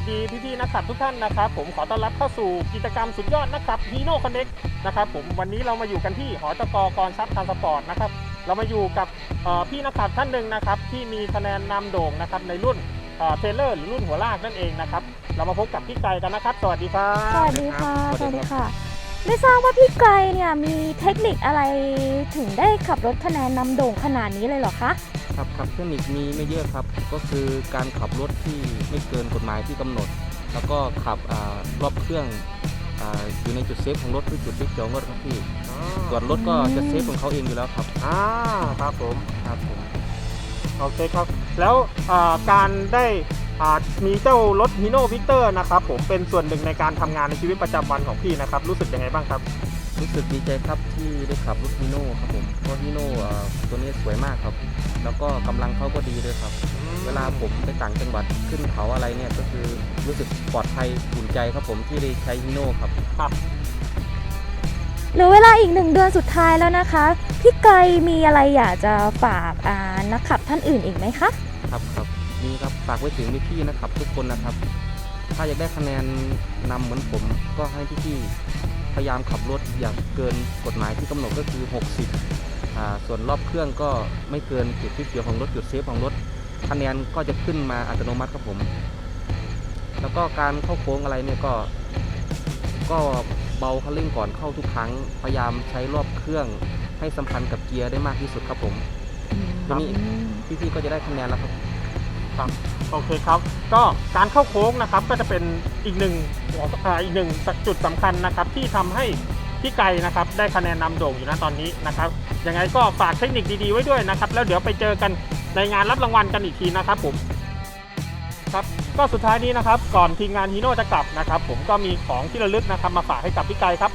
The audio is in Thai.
สดีพี่ๆนักขับทุกท่านนะครับ ผมขอต้อนรับเข้าสู่กิจกรรมสุดยอดนักขับฮีโน่คอนเน็กนะครับผมวันนี้เรามาอยู่กันที่หอจกกรซับทางสปอร์ตนะครับเรามาอยู่กับเอ่อพี่นักขับท่านหนึ่งนะครับที่มีคะแนนนำโด่งนะครับในรุ่นเทเลอร์หรือรุ่นหัวลากนั่นเองนะครับเรามาพบกับพี่ไก่กันนะครับ สวัสดีครับสวัสดีค่ะ สวัสดีครับสวัสดีค่ะ ไม่ทราบว่าพี่ไกรเนี่ยมีเทคนิคอะไรถึงได้ขับรถคะแนนนำโด่งขนาดนี้เลยเหรอคะ ครับครับเทคนิคมีไม่เยอะครับ ก็คือการขับรถที่ไม่เกินกฎหมายที่กำหนด แล้วก็ขับอารอบเครื่องอาอยู่ในจุดเซฟของรถคือจุดเซฟของรถครับพี่ส่วนรถก็จะเซฟของเขาเองอยู่แล้วครับอ่าครับผมครับผม โอเคครับ แล้วอ่าการได้อ่า มีเจ้ารถฮีโน่วิกเตอร์นะครับผมเป็นส่วนหนึ่งในการทำงานในชีวิตประจำวันของพี่นะครับรู้สึกยังไงบ้างครับ รู้สึกดีใจครับที่ได้ขับรถฮีโน่ครับผมเพราะฮีโน่อ่าตัวนี้สวยมากครับ แล้วก็กำลังเขาก็ดีด้วยครับ เวลาผมไปต่างจังหวัดขึ้นเขาอะไรเนี่ยก็คือรู้สึกปลอดภัยอุ่นใจครับผมที่ได้ใช้ฮีโน่ครับครับเหรือเวลาอีกหนึ่งเดือนสุดท้ายแล้วนะคะ พี่ไกรมีอะไรอยากจะฝากอ่านักขับท่านอื่นอีกไหมคะ ครับครับมีครับฝากไว้ถึงพี่ๆนะครับ ทุกคนนะครับ ถ้าอยากได้คะแนนนำเหมือนผม ก็ให้พี่ๆพยายามขับรถอย่าเกินกฎหมายที่กำหนดก็คือ 60อ่าส่วนรอบเครื่องก็ไม่เกินจุดที่เขียวของรถจุดเซฟของรถคะแนนก็จะขึ้นมาอัตโนมัติครับผม แล้วก็การเข้าโค้งอะไรเนี่ยก็ ก็เบาคันเร่งก่อนเข้าทุกครั้ง พยายามใช้รอบเครื่องให้สัมพันธ์กับเกียร์ได้มากที่สุดครับผมทีนี้พี่ๆก็จะได้คะแนนแล้วครับ โอเคครับ ก็การเข้าโค้งนะครับก็จะเป็นอีกหนึ่งอีกหนึ่งจุดสำคัญนะครับที่ทำให้พี่ไก่นะครับได้คะแนนนำโด่งอยู่นะตอนนี้นะครับยังไงก็ฝากเทคนิคดีๆไว้ด้วยนะครับ แล้วเดี๋ยวไปเจอกันในงานรับรางวัลกันอีกทีนะครับผมครับก็สุดท้ายนี้นะครับก่อนทีมงานฮีโน่จะกลับนะครับ ผมก็มีของที่ระลึกนะครับมาฝากให้กับพี่ไก่ครับ